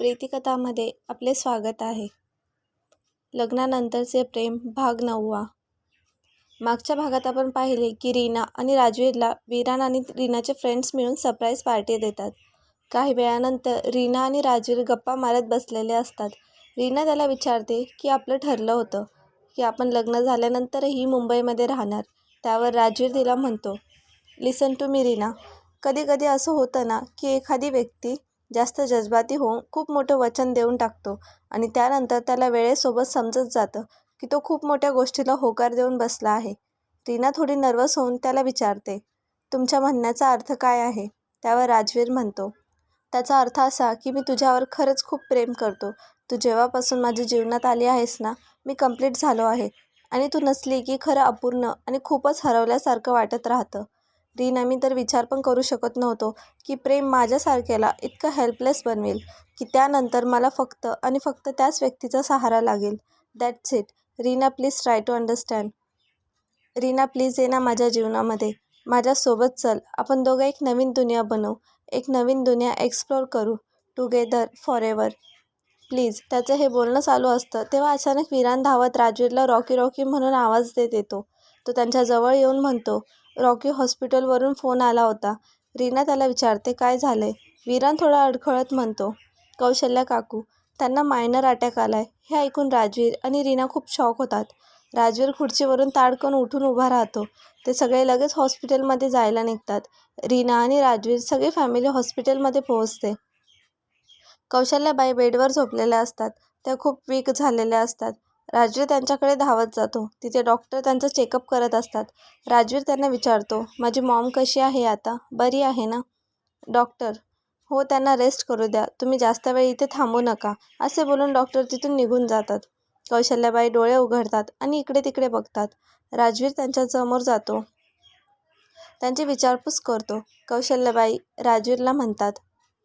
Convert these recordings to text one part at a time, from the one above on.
प्रीतिकथामध्ये आपले स्वागत आहे. लग्नानंतरचे प्रेम भाग नववा. मागच्या भागात आपण पाहिले की रीना आणि राजवीरला विरान आणि रीनाचे फ्रेंड्स मिळून सरप्राईज पार्टी देतात. काही वेळानंतर रीना आणि राजवीर गप्पा मारत बसलेले असतात. रीना त्याला विचारते की आपलं ठरलं होतं की आपण लग्न झाल्यानंतरही मुंबईमध्ये राहणार. त्यावर राजवीर तिला म्हणतो लिसन टू मी रीना. कधी कधी असं होतं ना की एखादी व्यक्ती जास्त जज्बाती होऊन खूप मोठं वचन देऊन टाकतो आणि त्यानंतर त्याला वेळेसोबत समजत जातं की तो खूप मोठ्या गोष्टीला होकार देऊन बसला आहे. रीना थोडी नर्वस होऊन त्याला विचारते तुमच्या म्हणण्याचा अर्थ काय आहे? त्यावर राजवीर म्हणतो त्याचा अर्थ असा की मी तुझ्यावर खरंच खूप प्रेम करतो. तू जेव्हापासून माझ्या जीवनात आली आहेस ना मी कंप्लीट झालो आहे आणि तू नसली की खरं अपूर्ण आणि खूपच हरवल्यासारखं वाटत राहतं. रीना मी तर विचार पण करू शकत नव्हतो की प्रेम माझ्यासारख्याला इतकं हेल्पलेस बनवेल की त्यानंतर मला फक्त आणि फक्त त्याच व्यक्तीचा सहारा लागेल. That's it Reena please try to understand Reena please ये ना माझ्या जीवनामध्ये. माझ्यासोबत चल. आपण दोघं एक नवीन दुनिया बनवू. एक नवीन दुनिया एक्सप्लोर करू. टुगेदर फॉर एवर प्लीज त्याचं हे बोलणं चालू असतं तेव्हा अचानक विरान धावत राजवीरला रॉकी रॉकी म्हणून आवाज देत येतो. तो त्यांच्याजवळ येऊन म्हणतो रॉकी हॉस्पिटलवरून फोन आला होता. रीना त्याला विचारते काय झालं आहे विरान थोडा अडखळत म्हणतो कौशल्या काकू त्यांना मायनर अटॅक आलाय. हे ऐकून राजवीर आणि रीना खूप शॉक होतात. राजवीर खुर्चीवरून ताडकन उठून उभा राहतो. ते सगळे लगेच हॉस्पिटलमध्ये जायला निघतात. रीना आणि राजवीर सगळी फॅमिली हॉस्पिटलमध्ये पोहोचते. कौशल्याबाई बेडवर झोपलेल्या असतात. त्या खूप वीक झालेल्या असतात. राजवीर त्यांच्याकडे धावत जातो. तिथे डॉक्टर त्यांचं चेकअप करत असतात. राजवीर त्यांना विचारतो माझी मॉम कशी आहे आता? बरी आहे ना? डॉक्टर हो त्यांना रेस्ट करू द्या. तुम्ही जास्त वेळ इथे थांबू नका. असे बोलून डॉक्टर तिथून निघून जातात. कौशल्याबाई डोळे उघडतात आणि इकडे तिकडे बघतात. राजवीर त्यांच्यासमोर जातो. त्यांची विचारपूस करतो. कौशल्याबाई राजवीरला म्हणतात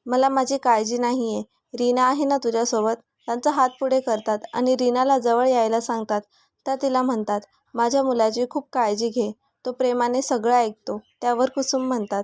मला माझी काळजी नाही आहे रीना आहे ना तुझ्यासोबत? त्यांचा हात पुढे करतात आणि रीनाला जवळ यायला सांगतात. त्या तिला म्हणतात माझ्या मुलाची खूप काळजी घे. तो प्रेमाने सगळं ऐकतो. त्यावर कुसुम म्हणतात.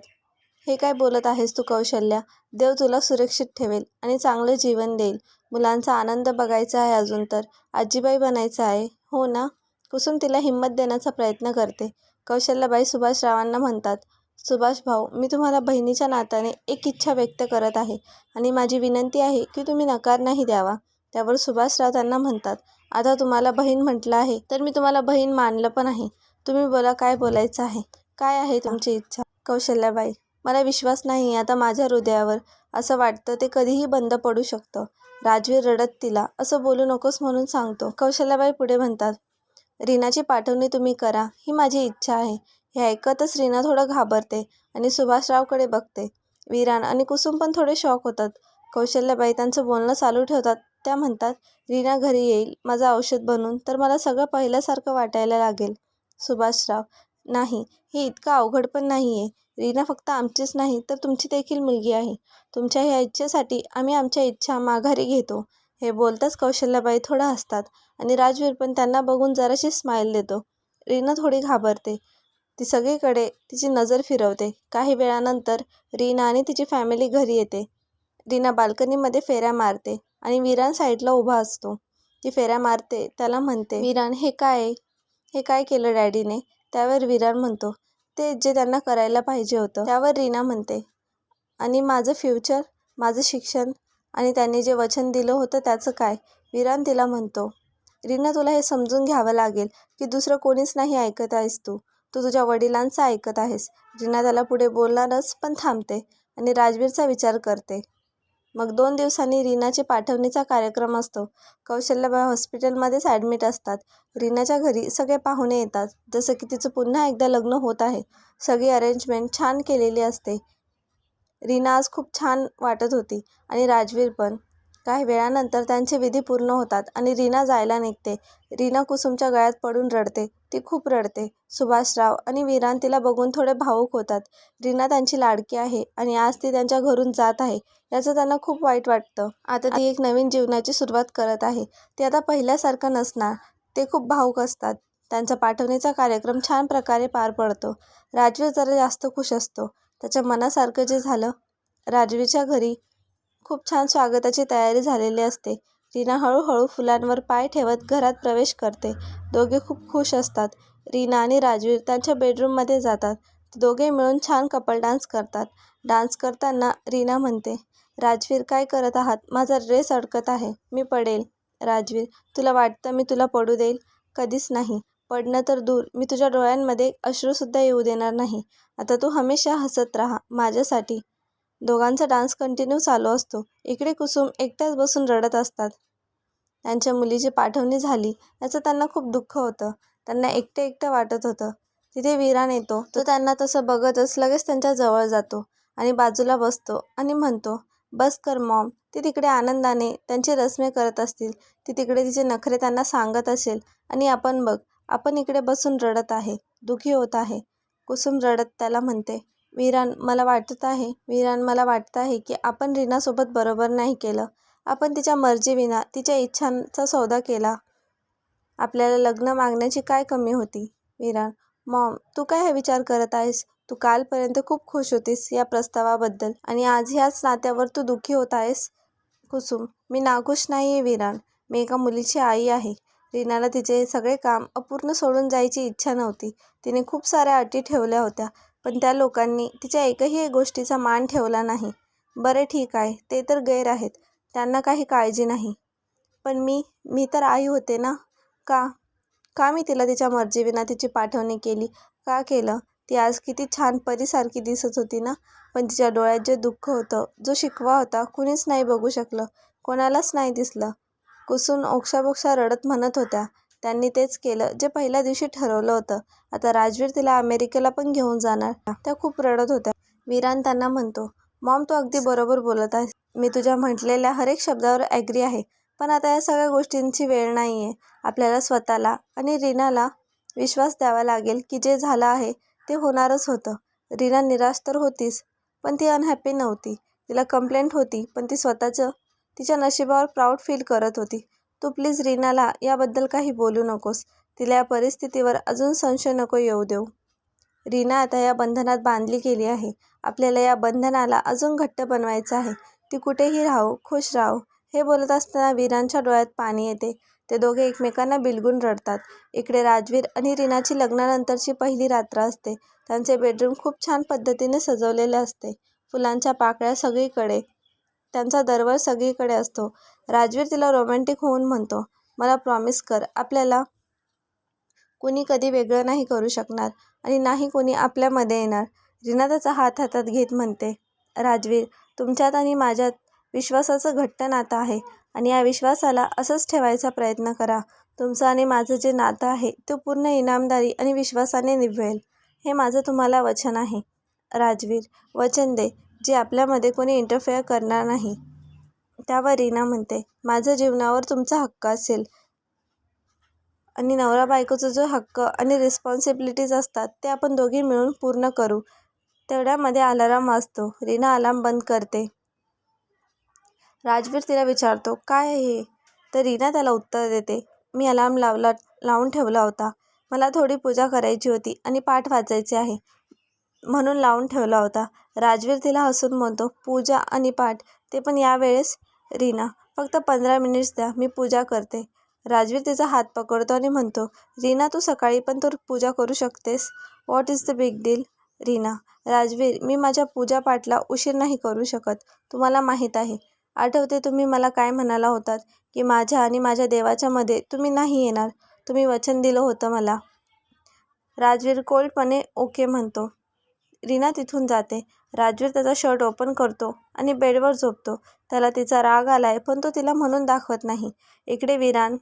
हे काय बोलत आहेस तू कौशल्या? देव तुला सुरक्षित ठेवेल आणि चांगलं जीवन देईल. मुलांचा आनंद बघायचा आहे अजून तर. आजीबाई बनायचं आहे. हो ना कुसुम तिला हिंमत देण्याचा प्रयत्न करते. कौशल्याबाई सुभाषरावांना म्हणतात सुभाष भाऊ मी तुम्हाला बहिणीच्या नात्याने एक इच्छा व्यक्त करत आहे आणि माझी विनंती आहे की तुम्ही नकार नाही द्यावा. त्यावर सुभाषराव त्यांना म्हणतात आता तुम्हाला बहीण म्हटलं आहे तर मी तुम्हाला बहीण मानलं पण आहे. तुम्ही बोला काय बोलायचं आहे? काय आहे तुमची इच्छा? कौशल्याबाई मला विश्वास नाही आता माझ्या हृदयावर. असं वाटतं ते कधीही बंद पडू शकतं. राजवीर रडत तिला असं बोलू नकोस म्हणून सांगतो. कौशल्याबाई पुढे म्हणतात रीनाची पाठवणी तुम्ही करा ही माझी इच्छा आहे. हे ऐकतच रीना थोडं घाबरते आणि सुभाषरावकडे बघते. विरान आणि कुसुम पण थोडे शॉक होतात. कौशल्याबाई त्यांचं बोलणं चालू ठेवतात. त्या म्हणतात रीना घरी येईल माझं औषध बनवून तर मला सगळं पहिल्यासारखं वाटायला लागेल. सुभाषराव नाही हे इतकं अवघड पण नाही आहे रीना फक्त आमचीच नाही तर तुमची देखील मुलगी आहे. तुमच्या ह्या इच्छेसाठी आम्ही आमच्या इच्छा माघारी घेतो. हे बोलताच कौशल्याबाई थोडं हसतात आणि राजवीर पण त्यांना बघून जराशी स्माईल देतो. रीना थोडी घाबरते. ती सगळीकडे तिची नजर फिरवते. काही वेळानंतर रीना आणि तिची फॅमिली घरी येते. रीना बाल्कनीमध्ये फेऱ्या मारते आणि विरान साईडला उभा असतो. ती फेऱ्या मारते त्याला म्हणते विरान हे काय हे काय केलं डॅडीने? त्यावर विरान म्हणतो ते जे त्यांना करायला पाहिजे होतं. त्यावर रीना म्हणते आणि माझं फ्युचर माझं शिक्षण आणि त्यांनी जे वचन दिलं होतं त्याचं काय? विरान तिला म्हणतो रीना तुला हे समजून घ्यावं लागेल की दुसरं कोणीच नाही ऐकत आहेस तू. तू तुझ्या वडिलांचं ऐकत आहेस. रीना त्याला पुढे बोलणारच पण थांबते आणि राजवीरचा विचार करते. मग दोन दिवसांनी रीनाची पाठवणीचा कार्यक्रम असतो. कौशल्याबाई हॉस्पिटलमध्येच ॲडमिट असतात. रीनाच्या घरी सगळे पाहुणे येतात. जसं की तिचं पुन्हा एकदा लग्न होत आहे. सगळी अरेंजमेंट छान केलेली असते. रीना आज खूप छान वाटत होती आणि राजवीर पण. काही वेळानंतर त्यांचे विधी पूर्ण होतात आणि रीना जायला निघते. रीना कुसुमच्या गळ्यात पडून रडते. ती खूप रडते. सुभाषराव आणि वीरान तिला बघून थोडे भावूक होतात. रीना त्यांची लाडकी आहे आणि आज ती त्यांच्या घरून जात आहे. याचं त्यांना खूप वाईट वाटतं. आता ती एक नवीन जीवनाची सुरुवात करत आहे. ती आता पहिल्यासारखं नसणार. ते खूप भावूक असतात. त्यांचा पाठवणीचा कार्यक्रम छान प्रकारे पार पडतो. राजवीर जरा जास्त खुश असतो. त्याच्या मनासारखं जे झालं राजवीच्या घरी खूप छान स्वागताची तयारी झालेली असते. रीना हळूहळू फुलांवर पाय ठेवत घरात प्रवेश करते. दोघे खूप खुश असतात. रीना आणि राजवीर त्यांच्या बेडरूममध्ये जातात. दोघे मिळून छान कपल डान्स करतात. डान्स करताना रीना म्हणते राजवीर काय करत आहात? माझा ड्रेस अडकत आहे. मी पडेल. राजवीर तुला वाटतं मी तुला पडू देईल? कधीच नाही. पडणं तर दूर. मी तुझ्या डोळ्यांमध्ये अश्रूसुद्धा येऊ देणार नाही. आता तू हमेशा हसत राहा. माझ्यासाठी दोघांचा डान्स कंटिन्यू चालू असतो. इकडे कुसुम एकट्याच बसून रडत असतात. त्यांच्या मुलीची पाठवणी झाली याचं त्यांना खूप दुःख होतं. त्यांना एकटं एकटं वाटत होतं. तिथे विरान येतो. तो त्यांना तसं बघतच लगेच त्यांच्या जवळ जातो आणि बाजूला बसतो आणि म्हणतो बस कर मॉम. ती तिकडे आनंदाने त्यांची रस्मे करत असतील. ती तिकडे तिचे नखरे त्यांना सांगत असेल आणि आपण बघ आपण इकडे बसून रडत आहे. दुखी होत आहे. कुसुम रडत त्याला म्हणते विरान मला वाटत आहे विरान मला वाटतं आहे की आपण रीनासोबत बरोबर नाही केलं. आपण तिच्या मर्जीविना तिच्या इच्छांचा सौदा केला. आपल्याला लग्न मागण्याची काय कमी होती? विरान मॉम तू काय हे विचार करत आहेस? तू कालपर्यंत खूप खुश होतीस या प्रस्तावाबद्दल आणि आज ह्याच नात्यावर तू दुःखी होत आहेस? कुसुम मी नाखुश नाही आहे विरान. मी एका मुलीची आई आहे. रीनाला तिचे सगळे काम अपूर्ण सोडून जायची इच्छा नव्हती. तिने खूप साऱ्या अटी ठेवल्या होत्या. पण त्या लोकांनी तिच्या एकही गोष्टीचा मान ठेवला नाही. बरे ठीक आहे ते तर गैर आहेत त्यांना काही काळजी नाही. पण मी मी तर आई होते ना? का? का मी तिला तिच्या मर्जीविना तिची पाठवणी केली? का केलं? ती आज किती छान परीसारखी दिसत होती ना? पण तिच्या डोळ्यात जे दुःख होतं जो शिकवा होता कुणीच नाही बघू शकलं कोणालाच नाही दिसलं. कुसून ओक्षाबोक्षा रडत म्हणत होत्या त्यांनी तेच केलं जे पहिल्या दिवशी ठरवलं होतं. आता राजवीर तिला अमेरिकेला पण घेऊन जाणार. त्या खूप रडत होत्या. विरान त्यांना म्हणतो मॉम तू अगदी बरोबर बोलत आहेस. मी तुझ्या म्हटलेल्या हर एक शब्दावर ॲग्री आहे. पण आता या सगळ्या गोष्टींची वेळ नाही आहे आपल्याला स्वतःला आणि रीनाला विश्वास द्यावा लागेल की जे झालं आहे ते होणारच होतं. रीना निराश तर होतीच पण ती अनहॅपी नव्हती. तिला कंप्लेंट होती पण ती स्वतःचं तिच्या नशिबावर प्राऊड फील करत होती. तू प्लीज रीनाला याबद्दल काही बोलू नकोस. तिला या परिस्थितीवर अजून संशय नको येऊ देऊ. रीना आता या बंधनात बांधली गेली आहे. आपल्याला या बंधनाला अजून घट्ट बनवायचं आहे. ती कुठेही राहू खुश राहो हे बोलत असताना वीरांच्या डोळ्यात पाणी येते. ते दोघे एकमेकांना बिलगून रडतात. इकडे राजवीर आणि रीनाची लग्नानंतरची पहिली रात्र असते. त्यांचे बेडरूम खूप छान पद्धतीने सजवलेले असते. फुलांच्या पाकळ्या सगळीकडे त्यांचा दरवळ सगळीकडे असतो. राजवीर तिला रोमॅन्टिक होऊन म्हणतो मला प्रॉमिस कर आपल्याला कुणी कधी वेगळं नाही करू शकणार आणि नाही कोणी आपल्यामध्ये येणार. रीना त्याचा हात हातात घेत म्हणते राजवीर तुमच्यात आणि माझ्यात विश्वासाचं घट्ट नातं आहे आणि या विश्वासाला असंच ठेवायचा प्रयत्न करा. तुमचं आणि माझं जे नातं आहे ते पूर्ण इनामदारी आणि विश्वासाने निभवेल. हे माझं तुम्हाला वचन आहे. राजवीर वचन दे. जे आपल्यामध्ये कोणी इंटरफेअर करणार नाही. त्यावर रीना म्हणते माझ्या जीवनावर तुमचा हक्क असेल. आणि नवरा बायकोचा जो हक्क आणि रिस्पॉन्सिबिलिटीज असतात ते आपण दोघी मिळून पूर्ण करू. तेवढ्यामध्ये अलाराम वाजतो. रीना अलार्म बंद करते. राजवीर तिला विचारतो काय हे? तर रीना त्याला उत्तर देते मी अलार्म लावला लावून ठेवला होता. मला थोडी पूजा करायची होती आणि पाठ वाचायचे आहे. म्हणून लावून ठेवला होता. राजवीर तिला हसून म्हणतो पूजा आणि पाठ ते पण यावेळेस रीना. फक्त पंधरा मिनिट्स द्या मी पूजा करते. राजवीर तिचा हात पकडतो आणि म्हणतो रीना तू सकाळी पण तर पूजा करू शकतेस. What is the big deal Reena? Rajveer मी माझ्या पूजा पाठला उशीर नाही करू शकत. तुम्हाला माहीत आहे. आठवते तुम्ही मला काय म्हणाला होतात की माझ्या आणि माझ्या देवाच्या मध्ये तुम्ही नाही येणार. तुम्ही वचन दिलं होतं मला. राजवीर कोल्डपणे ओके म्हणतो. रीना तिथून जाते. राजवीर त्याचा शर्ट ओपन करतो आणि बेडवर झोपतो. त्याला तिचा राग आलाय पण तो तिला म्हणून दाखवत नाही. इकडे विरान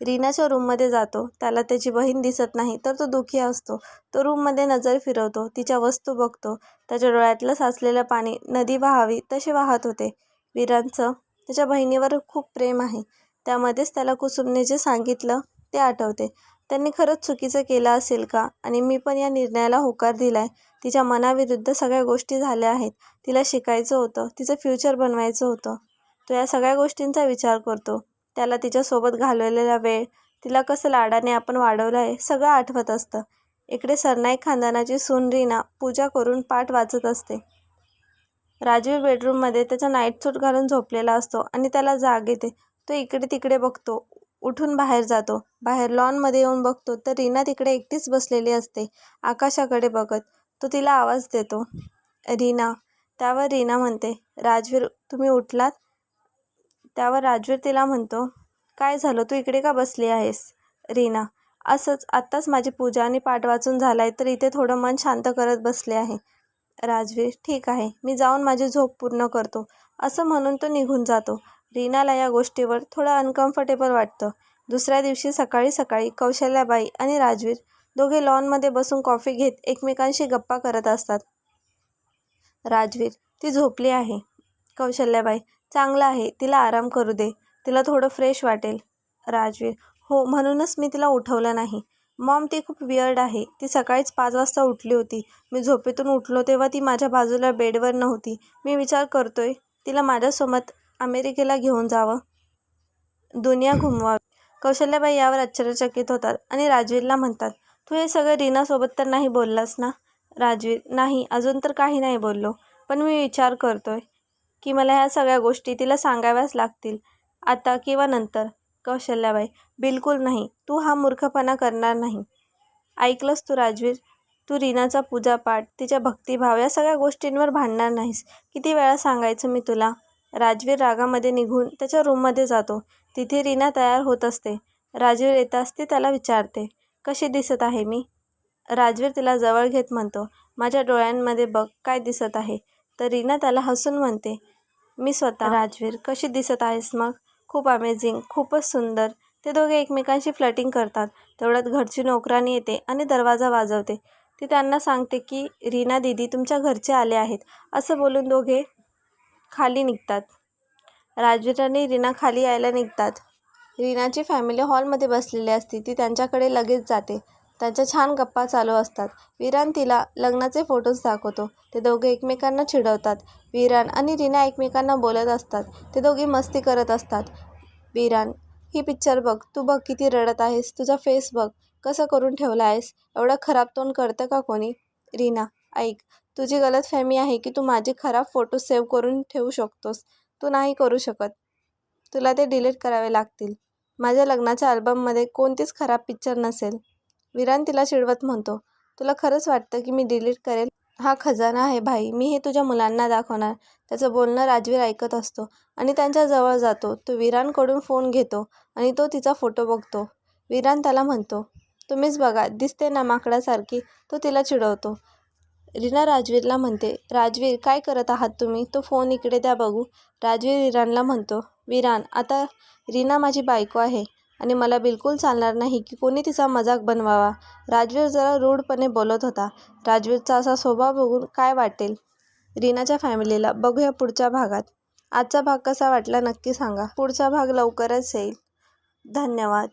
रीनाच्या रूममध्ये जातो. त्याला त्याची बहीण दिसत नाही तर तो दुखी असतो. तो रूममध्ये नजर फिरवतो तिच्या वस्तू बघतो. त्याच्या डोळ्यातलं साचलेलं पाणी नदी वाहावी तसे वाहत होते. विरांचं त्याच्या बहिणीवर खूप प्रेम आहे. त्यामध्येच त्याला कुसुमने जे सांगितलं ते आठवते. त्यांनी खरंच चुकीचं केलं असेल का? आणि मी पण या निर्णयाला होकार दिला आहे तिच्या मनाविरुद्ध सगळ्या गोष्टी झाल्या आहेत. तिला शिकायचं होतं. तिचं फ्युचर बनवायचं होतं. तो या सगळ्या गोष्टींचा विचार करतो. त्याला तिच्यासोबत घालवलेला वेळ तिला कसं लाडाने आपण वाढवलं आहे सगळं आठवत असतं. इकडे सरनाईक खानदानाची सून रीना पूजा करून पाठ वाचत असते. राजवीर बेडरूममध्ये त्याचा नाईट सूट घालून झोपलेला असतो आणि त्याला जाग येते. तो इकडे तिकडे बघतो. उठून बाहेर जातो. बाहेर लॉनमध्ये येऊन बघतो तर रीना तिकडे एकटीच बसलेली असते. आकाशाकडे बघत तो तिला आवाज देतो. रीना. त्यावर रीना म्हणते राजवीर तुम्ही उठलात? त्यावर राजवीर तिला म्हणतो काय झालं? तू इकडे का बसली आहेस? रीना. असंच आत्ताच माझी पूजा आणि पाठ वाचून झाला आहे तर इथे थोडं मन शांत करत बसले आहे. राजवीर ठीक आहे. मी जाऊन माझी झोप पूर्ण करतो. असं म्हणून तो निघून जातो. रीनाला या गोष्टीवर थोडं अनकम्फर्टेबल वाटतं. दुसऱ्या दिवशी सकाळी सकाळी कौशल्याबाई आणि राजवीर दोघे लॉनमध्ये बसून कॉफी घेत एकमेकांशी गप्पा करत असतात. राजवीर ती झोपली आहे. कौशल्याबाई चांगलं आहे तिला आराम करू दे तिला थोडं फ्रेश वाटेल. राजवीर हो म्हणूनच मी तिला उठवलं नाही. मॉम ती खूप वियर्ड आहे. ती सकाळीच पाच वाजता उठली होती. मी झोपेतून उठलो तेव्हा ती माझ्या बाजूला बेडवर नव्हती. मी विचार करतोय तिला माझ्यासोबत अमेरिकेला घेऊन जावं. दुनिया घुमवावी. कौशल्याबाई यावर आश्चर्यचकित होतात आणि राजवीरला म्हणतात तू हे सगळं रीनासोबत तर नाही बोललास ना? राजवीर नाही अजून तर काही नाही बोललो पण मी विचार करतोय की मला ह्या सगळ्या गोष्टी तिला सांगाव्याच लागतील. आता किंवा नंतर. कौशल्याबाई बिलकुल नाही तू हा मूर्खपणा करणार नाही. ऐकलंस तू राजवीर? तू रीनाचा पूजापाठ तिच्या भक्तिभाव या सगळ्या गोष्टींवर भांडणार नाहीस. किती वेळा सांगायचं मी तुला? राजवीर रागामध्ये निघून त्याच्या रूममध्ये जातो. तिथे रीना तयार होत असते. राजवीर येताच ती त्याला विचारते कशी दिसत आहे मी? राजवीर तिला जवळ घेत म्हणतो माझ्या डोळ्यांमध्ये बघ काय दिसत आहे. तर रीना त्याला हसून म्हणते मी स्वतः. राजवीर कशी दिसत आहेस मग? खूप अमेझिंग खूपच सुंदर. ते दोघे एकमेकांशी फ्लटिंग करतात. तेवढ्यात घरची नोकरानी येते आणि दरवाजा वाजवते. ती त्यांना सांगते की रीना दिदी तुमच्या घरचे आले आहेत. असं बोलून दोघे खाली निघतात. राजवीर आणि रीना खाली यायला निघतात. रीनाची फॅमिली हॉलमध्ये बसलेली असते. ती त्यांच्याकडे लगेच जाते. त्यांच्या छान गप्पा चालू असतात. विरान तिला लग्नाचे फोटोज दाखवतो. ते दोघे एकमेकांना चिडवतात. विरान आणि रीना एकमेकांना बोलत असतात. ते दोघे मस्ती करत असतात. विरान ही पिक्चर बघ. तू बघ किती रडत आहेस. तुझा फेस बघ. कसं करून ठेवला आहेस? एवढं खराब तोंड करतं का कोणी? रीना ऐक. तुझी गलतफहमी आहे की तू माझे खराब फोटो सेव्ह करून ठेवू शकतोस. तू नाही करू शकत. तुला ते डिलीट करावे लागतील. माझ्या लग्नाच्या अल्बममध्ये कोणतीच खराब पिक्चर नसेल. विरान तिला चिडवत म्हणतो तुला खरंच वाटतं की मी डिलीट करेल? हा खजाना आहे भाई. मी हे तुझ्या मुलांना दाखवणार. त्याचं बोलणं राजवीर ऐकत असतो आणि त्यांच्या जवळ जातो. तो विरानकडून फोन घेतो आणि तो तिचा फोटो बघतो. विरान त्याला म्हणतो तुम्हीच बघा. दिसते ना माकडासारखी. तो तिला चिडवतो. रीना राजवीरला म्हणते राजवीर काय करत आहात तुम्ही? तो फोन इकडे द्या बघू. राजवीर विरानला म्हणतो विरान आता रीना माझी बायको आहे आणि मला बिलकुल चालणार नाही की कोणी तिचा मजाक बनवावा. राजवीर जरा रूढपणे बोलत होता. राजवीरचा असा स्वभाव बघून काय वाटेल? रीनाच्या फॅमिलीला बघूया पुढच्या भागात. आजचा भाग कसा वाटला नक्की सांगा. पुढचा भाग लवकरच येईल. धन्यवाद.